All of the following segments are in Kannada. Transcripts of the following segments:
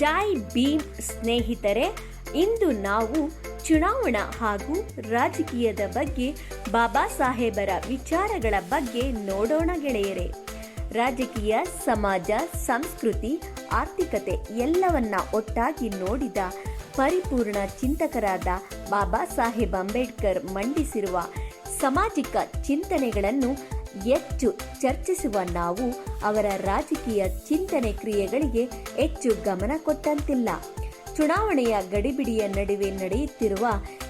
ಜೈ ಭೀಮ್ ಸ್ನೇಹಿತರೆ, ಇಂದು ನಾವು ಚುನಾವಣಾ ಹಾಗೂ ರಾಜಕೀಯದ ಬಗ್ಗೆ, ಬಾಬಾ ಸಾಹೇಬರ ವಿಚಾರಗಳ ಬಗ್ಗೆ ನೋಡೋಣ ಗೆಳೆಯರೆ. ರಾಜಕೀಯ, ಸಮಾಜ, ಸಂಸ್ಕೃತಿ, ಆರ್ಥಿಕತೆ ಎಲ್ಲವನ್ನ ಒಟ್ಟಾಗಿ ನೋಡಿದ ಪರಿಪೂರ್ಣ ಚಿಂತಕರಾದ ಬಾಬಾ ಸಾಹೇಬ್ ಅಂಬೇಡ್ಕರ್ ಮಂಡಿಸಿರುವ ಸಾಮಾಜಿಕ ಚಿಂತನೆಗಳನ್ನು ಹೆಚ್ಚು ಚರ್ಚಿಸುವ ನಾವು ಅವರ ರಾಜಕೀಯ ಚಿಂತನೆ ಕ್ರಿಯೆಗಳಿಗೆ ಹೆಚ್ಚು ಗಮನ ಕೊಟ್ಟಂತಿಲ್ಲ. ಚುನಾವಣೆಯ ಗಡಿಬಿಡಿಯ ನಡುವೆ ನಡೆಯುತ್ತಿರುವ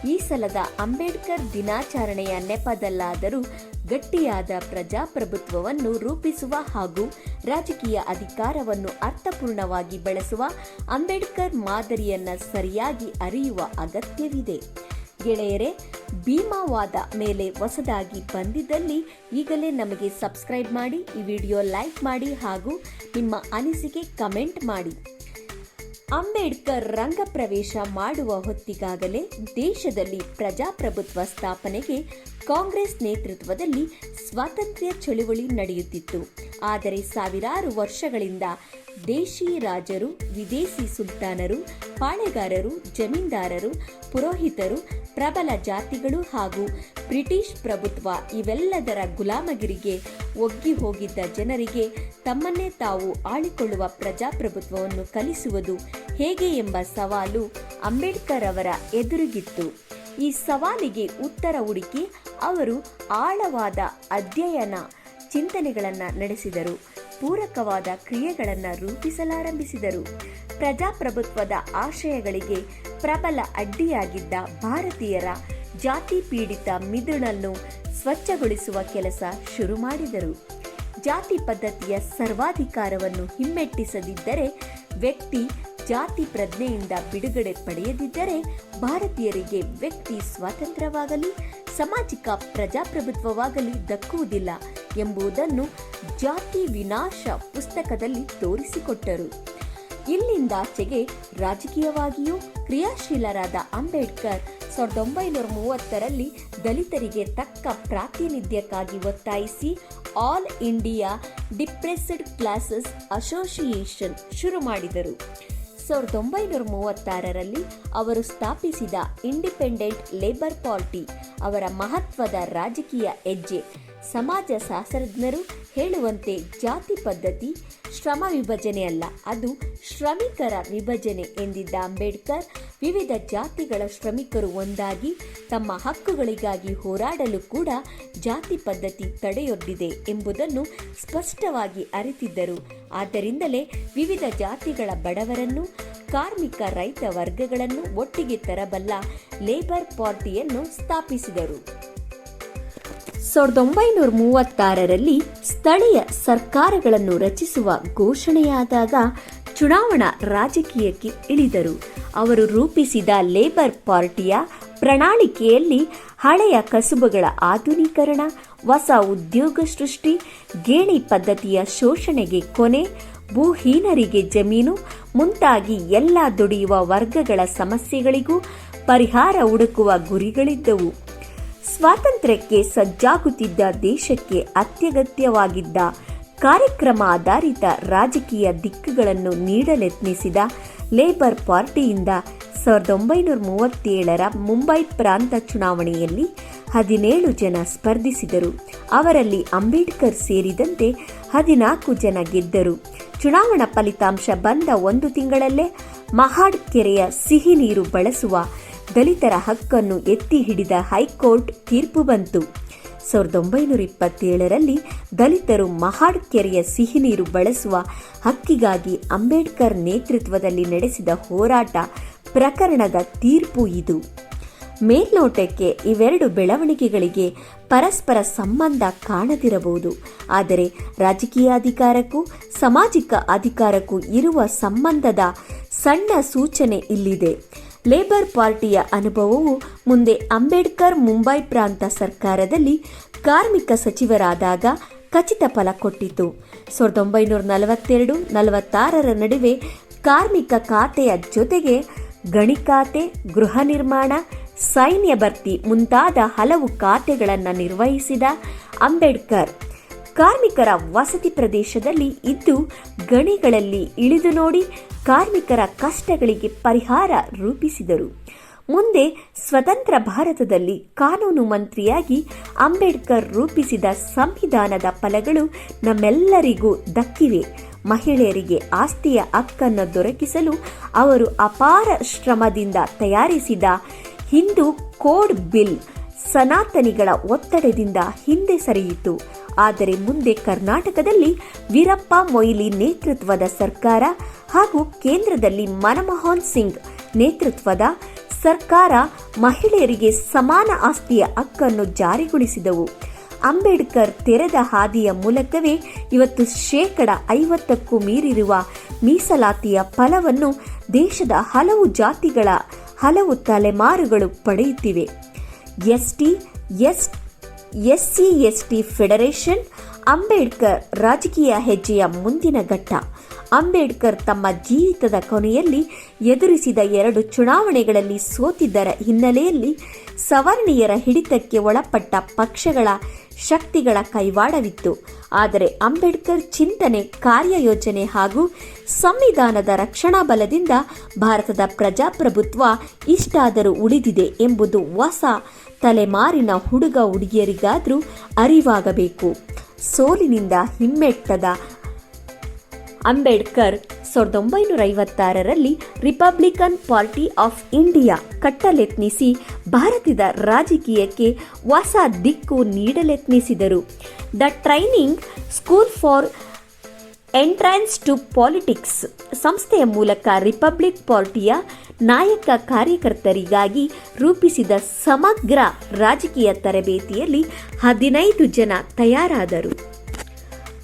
ಈ ಸಲದ ಅಂಬೇಡ್ಕರ್ ದಿನಾಚರಣೆಯ ನೆಪದಲ್ಲಾದರೂ ಗಟ್ಟಿಯಾದ ಪ್ರಜಾಪ್ರಭುತ್ವವನ್ನು ರೂಪಿಸುವ ಹಾಗೂ ರಾಜಕೀಯ ಅಧಿಕಾರವನ್ನು ಅರ್ಥಪೂರ್ಣವಾಗಿ ಬಳಸುವ ಅಂಬೇಡ್ಕರ್ ಮಾದರಿಯನ್ನ ಸರಿಯಾಗಿ ಅರಿಯುವ ಅಗತ್ಯವಿದೆ. ಗೆಳೆಯರೆ, ಭೀಮಾವಾದ ಮೇಲೆ ಹೊಸದಾಗಿ ಬಂದಿದ್ದಲ್ಲಿ ಈಗಲೇ ನಮಗೆ ಸಬ್ಸ್ಕ್ರೈಬ್ ಮಾಡಿ, ಈ ವಿಡಿಯೋ ಲೈಕ್ ಮಾಡಿ ಹಾಗೂ ನಿಮ್ಮ ಅನಿಸಿಕೆ ಕಮೆಂಟ್ ಮಾಡಿ. ಅಂಬೇಡ್ಕರ್ ರಂಗ ಪ್ರವೇಶ ಮಾಡುವ ಹೊತ್ತಿಗಾಗಲೇ ದೇಶದಲ್ಲಿ ಪ್ರಜಾಪ್ರಭುತ್ವ ಸ್ಥಾಪನೆಗೆ ಕಾಂಗ್ರೆಸ್ ನೇತೃತ್ವದಲ್ಲಿ ಸ್ವಾತಂತ್ರ್ಯ ಚಳುವಳಿ ನಡೆಯುತ್ತಿತ್ತು. ಆದರೆ ಸಾವಿರಾರು ವರ್ಷಗಳಿಂದ ದೇಶಿ ರಾಜರು, ವಿದೇಶಿ ಸುಲ್ತಾನರು, ಪಾಳೆಗಾರರು, ಜಮೀನ್ದಾರರು, ಪುರೋಹಿತರು ಪ್ರಬಲ ಜಾತಿಗಳು ಹಾಗೂ ಬ್ರಿಟಿಷ್ ಪ್ರಭುತ್ವ ಇವೆಲ್ಲದರ ಗುಲಾಮಗಿರಿಗೆ ಒಗ್ಗಿ ಹೋಗಿದ್ದ ಜನರಿಗೆ ತಮ್ಮನ್ನೇ ತಾವು ಆಳಿಕೊಳ್ಳುವ ಪ್ರಜಾಪ್ರಭುತ್ವವನ್ನು ಕಲಿಸುವುದು ಹೇಗೆ ಎಂಬ ಸವಾಲು ಅಂಬೇಡ್ಕರ್ ಅವರ ಎದುರಿಗಿತ್ತು. ಈ ಸವಾಲಿಗೆ ಉತ್ತರ ಹುಡುಕಿ ಅವರು ಆಳವಾದ ಅಧ್ಯಯನ ಚಿಂತನೆಗಳನ್ನು ನಡೆಸಿದರು. ಪೂರಕವಾದ ಕ್ರಿಯೆಗಳನ್ನು ರೂಪಿಸಲಾರಂಭಿಸಿದರು. ಪ್ರಜಾಪ್ರಭುತ್ವದ ಆಶಯಗಳಿಗೆ ಪ್ರಬಲ ಅಡ್ಡಿಯಾಗಿದ್ದ ಭಾರತೀಯರ ಜಾತಿ ಪೀಡಿತ ಮಿದುಳನ್ನು ಸ್ವಚ್ಛಗೊಳಿಸುವ ಕೆಲಸ ಶುರು ಮಾಡಿದರು. ಜಾತಿ ಪದ್ಧತಿಯ ಸರ್ವಾಧಿಕಾರವನ್ನು ಹಿಮ್ಮೆಟ್ಟಿಸದಿದ್ದರೆ, ವ್ಯಕ್ತಿ ಜಾತಿ ಪ್ರಜ್ಞೆಯಿಂದ ಬಿಡುಗಡೆ ಪಡೆಯದಿದ್ದರೆ ಭಾರತೀಯರಿಗೆ ವ್ಯಕ್ತಿ ಸ್ವಾತಂತ್ರ್ಯವಾಗಲಿ, ಸಾಮಾಜಿಕ ಪ್ರಜಾಪ್ರಭುತ್ವವಾಗಲಿ ದಕ್ಕುವುದಿಲ್ಲ ಎಂಬುದನ್ನು ಜಾತಿ ವಿನಾಶ ಪುಸ್ತಕದಲ್ಲಿ ತೋರಿಸಿಕೊಟ್ಟರು. ಇಲ್ಲಿಂದಾಚೆಗೆ ರಾಜಕೀಯವಾಗಿಯೂ ಕ್ರಿಯಾಶೀಲರಾದ ಅಂಬೇಡ್ಕರ್ ಸಾವಿರದ ಒಂಬೈನೂರ ಮೂವತ್ತರಲ್ಲಿ ದಲಿತರಿಗೆ ತಕ್ಕ ಪ್ರಾತಿನಿಧ್ಯಕ್ಕಾಗಿ ಒತ್ತಾಯಿಸಿ all India depressed classes association ಶುರು ಮಾಡಿದರು. ಸಾವಿರದ ಒಂಬೈನೂರ ಮೂವತ್ತಾರರಲ್ಲಿ ಅವರು ಸ್ಥಾಪಿಸಿದ ಇಂಡಿಪೆಂಡೆಂಟ್ ಲೇಬರ್ ಪಾರ್ಟಿ, ಅವರ ಮಹತ್ವದ ರಾಜಕೀಯ ಹೆಜ್ಜೆ, ಸಮಾಜ ಶಾಸ್ತ್ರಜ್ಞರು ಹೇಳುವಂತೆ ಜಾತಿ ಪದ್ಧತಿ ಶ್ರಮ ವಿಭಜನೆ ಅಲ್ಲ ಅದು ಶ್ರಮಿಕರ ವಿಭಜನೆ ಎಂದಿದ್ದ ಅಂಬೇಡ್ಕರ್ ವಿವಿಧ ಜಾತಿಗಳ ಶ್ರಮಿಕರು ಒಂದಾಗಿ ತಮ್ಮ ಹಕ್ಕುಗಳಿಗಾಗಿ ಹೋರಾಡಲು ಕೂಡ ಜಾತಿ ಪದ್ಧತಿ ತಡೆಯೊಡ್ಡಿದೆ ಎಂಬುದನ್ನು ಸ್ಪಷ್ಟವಾಗಿ ಅರಿತಿದ್ದರು. ಆದ್ದರಿಂದಲೇ ವಿವಿಧ ಜಾತಿಗಳ ಬಡವರನ್ನು, ಕಾರ್ಮಿಕ ರೈತ ವರ್ಗಗಳನ್ನು ಒಟ್ಟಿಗೆ ತರಬಲ್ಲ ಲೇಬರ್ ಪಾರ್ಟಿಯನ್ನು ಸ್ಥಾಪಿಸಿದರು. ಸಾವಿರದ ಒಂಬೈನೂರ ಮೂವತ್ತಾರರಲ್ಲಿ ಸ್ಥಳೀಯ ಸರ್ಕಾರಗಳನ್ನು ರಚಿಸುವ ಘೋಷಣೆಯಾದಾಗ ಚುನಾವಣಾ ರಾಜಕೀಯಕ್ಕೆ ಇಳಿದರು. ಅವರು ರೂಪಿಸಿದ ಲೇಬರ್ ಪಾರ್ಟಿಯ ಪ್ರಣಾಳಿಕೆಯಲ್ಲಿ ಹಳೆಯ ಕಸುಬುಗಳ ಆಧುನೀಕರಣ, ಹೊಸ ಉದ್ಯೋಗ ಸೃಷ್ಟಿ, ಗೇಣಿ ಪದ್ಧತಿಯ ಶೋಷಣೆಗೆ ಕೊನೆ, ಭೂಹೀನರಿಗೆ ಜಮೀನು, ಮುಂತಾಗಿ ಎಲ್ಲ ದುಡಿಯುವ ವರ್ಗಗಳ ಸಮಸ್ಯೆಗಳಿಗೂ ಪರಿಹಾರ ಹುಡುಕುವ ಗುರಿಗಳಿದ್ದವು. ಸ್ವಾತಂತ್ರ್ಯಕ್ಕೆ ಸಜ್ಜಾಗುತ್ತಿದ್ದ ದೇಶಕ್ಕೆ ಅತ್ಯಗತ್ಯವಾಗಿದ್ದ ಕಾರ್ಯಕ್ರಮ ಆಧಾರಿತ ರಾಜಕೀಯ ದಿಕ್ಕುಗಳನ್ನು ನೀಡಲೆತ್ನಿಸಿದ ಲೇಬರ್ ಪಾರ್ಟಿಯಿಂದ ಸಾವಿರದ ಒಂಬೈನೂರ ಮೂವತ್ತೇಳರ ಮುಂಬೈ ಪ್ರಾಂತ ಚುನಾವಣೆಯಲ್ಲಿ ಹದಿನೇಳು ಜನ ಸ್ಪರ್ಧಿಸಿದರು. ಅವರಲ್ಲಿ ಅಂಬೇಡ್ಕರ್ ಸೇರಿದಂತೆ ಹದಿನಾಲ್ಕು ಜನ ಗೆದ್ದರು. ಚುನಾವಣಾ ಫಲಿತಾಂಶ ಬಂದ ಒಂದು ತಿಂಗಳಲ್ಲೇ ಮಹಾಡ್ ಕೆರೆಯ ಸಿಹಿ ನೀರು ಬಳಸುವ ದಲಿತರ ಹಕ್ಕನ್ನು ಎತ್ತಿ ಹಿಡಿದ ಹೈಕೋರ್ಟ್ ತೀರ್ಪು ಬಂತು. ಸಾವಿರದ ಒಂಬೈನೂರ ಇಪ್ಪತ್ತೇಳರಲ್ಲಿ ದಲಿತರು ಮಹಾಡ್ ಕೆರೆಯ ಸಿಹಿ ನೀರು ಬಳಸುವ ಹಕ್ಕಿಗಾಗಿ ಅಂಬೇಡ್ಕರ್ ನೇತೃತ್ವದಲ್ಲಿ ನಡೆಸಿದ ಹೋರಾಟ ಪ್ರಕರಣದ ತೀರ್ಪು ಇದು. ಮೇಲ್ನೋಟಕ್ಕೆ ಇವೆರಡು ಬೆಳವಣಿಗೆಗಳಿಗೆ ಪರಸ್ಪರ ಸಂಬಂಧ ಕಾಣದಿರಬಹುದು. ಆದರೆ ರಾಜಕೀಯ ಅಧಿಕಾರಕ್ಕೂ ಸಾಮಾಜಿಕ ಅಧಿಕಾರಕ್ಕೂ ಇರುವ ಸಂಬಂಧದ ಸಣ್ಣ ಸೂಚನೆ ಇಲ್ಲಿದೆ. ಲೇಬರ್ ಪಾರ್ಟಿಯ ಅನುಭವವು ಮುಂದೆ ಅಂಬೇಡ್ಕರ್ ಮುಂಬೈ ಪ್ರಾಂತ ಸರ್ಕಾರದಲ್ಲಿ ಕಾರ್ಮಿಕ ಸಚಿವರಾದಾಗ ಖಚಿತ ಫಲ ಕೊಟ್ಟಿತು. ಸಾವಿರದ ಒಂಬೈನೂರ ನಲವತ್ತೆರಡು ನಲವತ್ತಾರರ ನಡುವೆ ಕಾರ್ಮಿಕ ಖಾತೆಯ ಜೊತೆಗೆ ಗಣಿ ಖಾತೆ, ಗೃಹ ನಿರ್ಮಾಣ, ಸೈನ್ಯ ಭರ್ತಿ ಮುಂತಾದ ಹಲವು ಖಾತೆಗಳನ್ನು ನಿರ್ವಹಿಸಿದ ಅಂಬೇಡ್ಕರ್. ಕಾರ್ಮಿಕರ ವಸತಿ ಪ್ರದೇಶದಲ್ಲಿ ಇದ್ದು ಗಣಿಗಳಲ್ಲಿ ಇಳಿದು ನೋಡಿ ಕಾರ್ಮಿಕರ ಕಷ್ಟಗಳಿಗೆ ಪರಿಹಾರ ರೂಪಿಸಿದರು. ಮುಂದೆ ಸ್ವತಂತ್ರ ಭಾರತದಲ್ಲಿ ಕಾನೂನು ಮಂತ್ರಿಯಾಗಿ ಅಂಬೇಡ್ಕರ್ ರೂಪಿಸಿದ ಸಂವಿಧಾನದ ಫಲಗಳು ನಮ್ಮೆಲ್ಲರಿಗೂ ದಕ್ಕಿವೆ. ಮಹಿಳೆಯರಿಗೆ ಆಸ್ತಿಯ ಹಕ್ಕನ್ನು ದೊರಕಿಸಲು ಅವರು ಅಪಾರ ಶ್ರಮದಿಂದ ತಯಾರಿಸಿದ ಹಿಂದೂ ಕೋಡ್ ಬಿಲ್ ಸನಾತನಿಗಳ ಒತ್ತಡದಿಂದ ಹಿಂದೆ ಸರಿಯಿತು. ಆದರೆ ಮುಂದೆ ಕರ್ನಾಟಕದಲ್ಲಿ ವೀರಪ್ಪ ಮೊಯ್ಲಿ ನೇತೃತ್ವದ ಸರ್ಕಾರ ಹಾಗೂ ಕೇಂದ್ರದಲ್ಲಿ ಮನಮೋಹನ್ ಸಿಂಗ್ ನೇತೃತ್ವದ ಸರ್ಕಾರ ಮಹಿಳೆಯರಿಗೆ ಸಮಾನ ಆಸ್ತಿಯ ಹಕ್ಕನ್ನು ಜಾರಿಗೊಳಿಸಿದವು. ಅಂಬೇಡ್ಕರ್ ತೆರೆದ ಹಾದಿಯ ಮೂಲಕವೇ ಇವತ್ತು ಶೇಕಡ ಐವತ್ತಕ್ಕೂ ಮೀರಿರುವ ಮೀಸಲಾತಿಯ ಫಲವನ್ನು ದೇಶದ ಹಲವು ಜಾತಿಗಳ ಹಲವು ತಲೆಮಾರುಗಳು ಪಡೆಯುತ್ತಿವೆ. ST, S SC ST federation, Ambedkar ರಾಜಕೀಯ ಹೆಜ್ಜೆಯ ಮುಂದಿನ ಘಟ್ಟ. ಅಂಬೇಡ್ಕರ್ ತಮ್ಮ ಜೀವಿತದ ಕೊನೆಯಲ್ಲಿ ಎದುರಿಸಿದ ಎರಡು ಚುನಾವಣೆಗಳಲ್ಲಿ ಸೋತಿದ್ದರ ಹಿನ್ನೆಲೆಯಲ್ಲಿ ಸವರ್ಣೀಯರ ಹಿಡಿತಕ್ಕೆ ಒಳಪಟ್ಟ ಪಕ್ಷಗಳ ಶಕ್ತಿಗಳ ಕೈವಾಡವಿತ್ತು. ಆದರೆ ಅಂಬೇಡ್ಕರ್ ಚಿಂತನೆ, ಕಾರ್ಯಯೋಜನೆ ಹಾಗೂ ಸಂವಿಧಾನದ ರಕ್ಷಣಾ ಬಲದಿಂದ ಭಾರತದ ಪ್ರಜಾಪ್ರಭುತ್ವ ಇಷ್ಟಾದರೂ ಉಳಿದಿದೆ ಎಂಬುದು ಹೊಸ ತಲೆಮಾರಿನ ಹುಡುಗ ಹುಡುಗಿಯರಿಗಾದರೂ ಅರಿವಾಗಬೇಕು. ಸೋಲಿನಿಂದ ಹಿಮ್ಮೆಟ್ಟದ ಅಂಬೇಡ್ಕರ್ ಸಾವಿರದ ಒಂಬೈನೂರ ಐವತ್ತಾರರಲ್ಲಿ ರಿಪಬ್ಲಿಕನ್ ಪಾರ್ಟಿ ಆಫ್ ಇಂಡಿಯಾ ಕಟ್ಟಲೆತ್ನಿಸಿ ಭಾರತದ ರಾಜಕೀಯಕ್ಕೆ ಹೊಸ ದಿಕ್ಕು ನೀಡಲೆತ್ನಿಸಿದರು. The training school for entrance to politics ಸಂಸ್ಥೆಯ ಮೂಲಕ ರಿಪಬ್ಲಿಕ್ ಪಾರ್ಟಿಯ ನಾಯಕ ಕಾರ್ಯಕರ್ತರಿಗಾಗಿ ರೂಪಿಸಿದ ಸಮಗ್ರ ರಾಜಕೀಯ ತರಬೇತಿಯಲ್ಲಿ ಹದಿನೈದು ಜನ ತಯಾರಾದರು.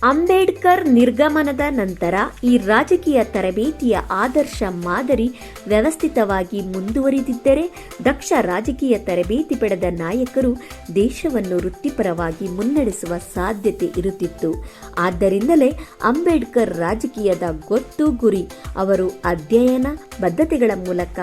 ಅಂಬೇಡ್ಕರ್ ನಿರ್ಗಮನದ ನಂತರ ಈ ರಾಜಕೀಯ ತರಬೇತಿಯ ಆದರ್ಶ ಮಾದರಿ ವ್ಯವಸ್ಥಿತವಾಗಿ ಮುಂದುವರಿದಿದ್ದರೆ ದಕ್ಷ ರಾಜಕೀಯ ತರಬೇತಿ ಪಡೆದ ನಾಯಕರು ದೇಶವನ್ನು ವೃತ್ತಿಪರವಾಗಿ ಮುನ್ನಡೆಸುವ ಸಾಧ್ಯತೆ ಇರುತ್ತಿತ್ತು. ಆದ್ದರಿಂದಲೇ ಅಂಬೇಡ್ಕರ್ ರಾಜಕೀಯದ ಗೊತ್ತು ಗುರಿ, ಅವರು ಅಧ್ಯಯನ ಬದ್ಧತೆಗಳ ಮೂಲಕ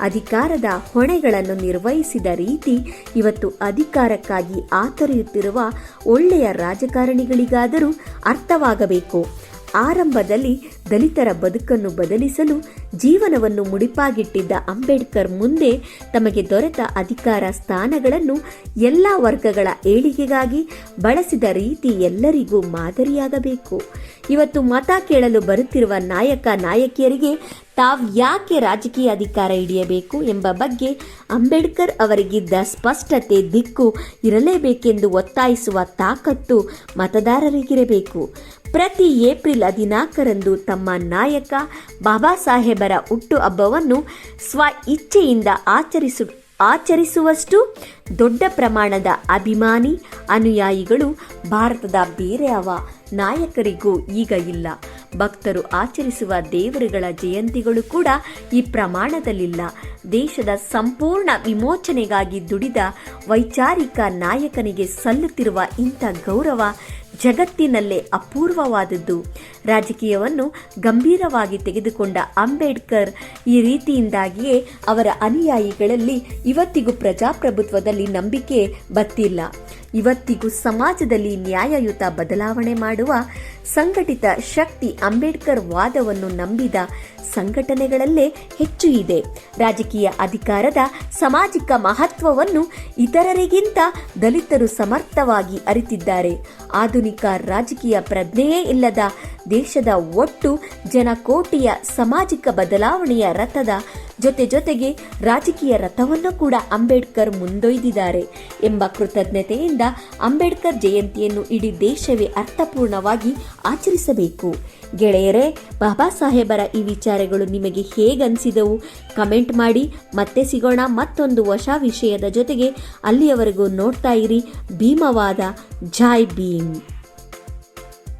ಅಧಿಕಾರದ ಹೊಣೆಗಳನ್ನು ನಿರ್ವಹಿಸಿದ ರೀತಿ ಇವತ್ತು ಅಧಿಕಾರಕ್ಕಾಗಿ ಆತರೆಯುತ್ತಿರುವ ಒಳ್ಳೆಯ ರಾಜಕಾರಣಿಗಳಿಗಾದರೂ ಅರ್ಥವಾಗಬೇಕು. ಆರಂಭದಲ್ಲಿ ದಲಿತರ ಬದುಕನ್ನು ಬದಲಿಸಲು ಜೀವನವನ್ನು ಮುಡಿಪಾಗಿಟ್ಟಿದ್ದ ಅಂಬೇಡ್ಕರ್ ಮುಂದೆ ತಮಗೆ ದೊರೆತ ಅಧಿಕಾರ ಸ್ಥಾನಗಳನ್ನು ಎಲ್ಲ ವರ್ಗಗಳ ಏಳಿಗೆಗಾಗಿ ಬಳಸಿದ ರೀತಿ ಎಲ್ಲರಿಗೂ ಮಾದರಿಯಾಗಬೇಕು. ಇವತ್ತು ಮತ ಕೇಳಲು ಬರುತ್ತಿರುವ ನಾಯಕ ನಾಯಕಿಯರಿಗೆ ತಾವು ಯಾಕೆ ರಾಜಕೀಯ ಅಧಿಕಾರ ಹಿಡಿಯಬೇಕು ಎಂಬ ಬಗ್ಗೆ ಅಂಬೇಡ್ಕರ್ ಅವರಿಗಿದ್ದ ಸ್ಪಷ್ಟತೆ ದಿಕ್ಕು ಇರಲೇಬೇಕೆಂದು ಒತ್ತಾಯಿಸುವ ತಾಕತ್ತು ಮತದಾರರಿಗಿರಬೇಕು. ಪ್ರತಿ ಏಪ್ರಿಲ್ ಹದಿನಾಲ್ಕರಂದು ತಮ್ಮ ನಾಯಕ ಬಾಬಾ ಸಾಹೇಬರ ಹುಟ್ಟುಹಬ್ಬವನ್ನು ಸ್ವ ಇಚ್ಛೆಯಿಂದ ಆಚರಿಸು, ಆಚರಿಸುವಷ್ಟು ದೊಡ್ಡ ಪ್ರಮಾಣದ ಅಭಿಮಾನಿ, ಅನುಯಾಯಿಗಳು ಭಾರತದ ಬೇರೆ ಯಾವ ನಾಯಕರಿಗೂ ಈಗ ಇಲ್ಲ. ಭಕ್ತರು ಆಚರಿಸುವ ದೇವರುಗಳ ಜಯಂತಿಗಳು ಕೂಡ ಈ ಪ್ರಮಾಣದಲ್ಲಿಲ್ಲ. ದೇಶದ ಸಂಪೂರ್ಣ ವಿಮೋಚನೆಗಾಗಿ ದುಡಿದ ವೈಚಾರಿಕ ನಾಯಕನಿಗೆ ಸಲ್ಲುತ್ತಿರುವ ಇಂಥ ಗೌರವ ಜಗತ್ತಿನಲ್ಲೇ ಅಪೂರ್ವವಾದದ್ದು. ರಾಜಕೀಯವನ್ನು ಗಂಭೀರವಾಗಿ ತೆಗೆದುಕೊಂಡ ಅಂಬೇಡ್ಕರ್ ಈ ರೀತಿಯಿಂದಾಗಿಯೇ ಅವರ ಅನುಯಾಯಿಗಳಲ್ಲಿ ಇವತ್ತಿಗೂ ಪ್ರಜಾಪ್ರಭುತ್ವದಲ್ಲಿ ನಂಬಿಕೆ ಬತ್ತಿಲ್ಲ. ಇವತ್ತಿಗೂ ಸಮಾಜದಲ್ಲಿ ನ್ಯಾಯಯುತ ಬದಲಾವಣೆ ಮಾಡುವ ಸಂಘಟಿತ ಶಕ್ತಿ ಅಂಬೇಡ್ಕರ್ ವಾದವನ್ನು ನಂಬಿದ ಸಂಘಟನೆಗಳಲ್ಲೇ ಹೆಚ್ಚು ಇದೆ. ರಾಜಕೀಯ ಅಧಿಕಾರದ ಸಾಮಾಜಿಕ ಮಹತ್ವವನ್ನು ಇತರರಿಗಿಂತ ದಲಿತರು ಸಮರ್ಥವಾಗಿ ಅರಿತಿದ್ದಾರೆ. ಆಧುನಿಕ ರಾಜಕೀಯ ಪ್ರಜ್ಞೆಯೇ ಇಲ್ಲದ ದೇಶದ ಒಟ್ಟು ಜನಕೋಟಿಯ ಸಾಮಾಜಿಕ ಬದಲಾವಣೆಯ ರಥದ ಜೊತೆ ಜೊತೆಗೆ ರಾಜಕೀಯ ರಥವನ್ನು ಕೂಡ ಅಂಬೇಡ್ಕರ್ ಮುಂದೊಯ್ದಿದ್ದಾರೆ ಎಂಬ ಕೃತಜ್ಞತೆಯಿಂದ ಅಂಬೇಡ್ಕರ್ ಜಯಂತಿಯನ್ನು ಇಡೀ ದೇಶವೇ ಅರ್ಥಪೂರ್ಣವಾಗಿ ಆಚರಿಸಬೇಕು. ಗೆಳೆಯರೇ, ಬಾಬಾ ಸಾಹೇಬರ ಈ ವಿಚಾರಗಳು ನಿಮಗೆ ಹೇಗನ್ಸಿದವು? ಕಮೆಂಟ್ ಮಾಡಿ, ಮತ್ತೆ ಸಿಗೋಣ ಮತ್ತೊಂದು ಹೊಸ ವಿಷಯದ ಜೊತೆಗೆ ಅಲ್ಲಿಯವರೆಗೂ ನೋಡ್ತಾ ಇರಿ ಭೀಮವಾದ ಜಾಯ್ ಭೀಮ್.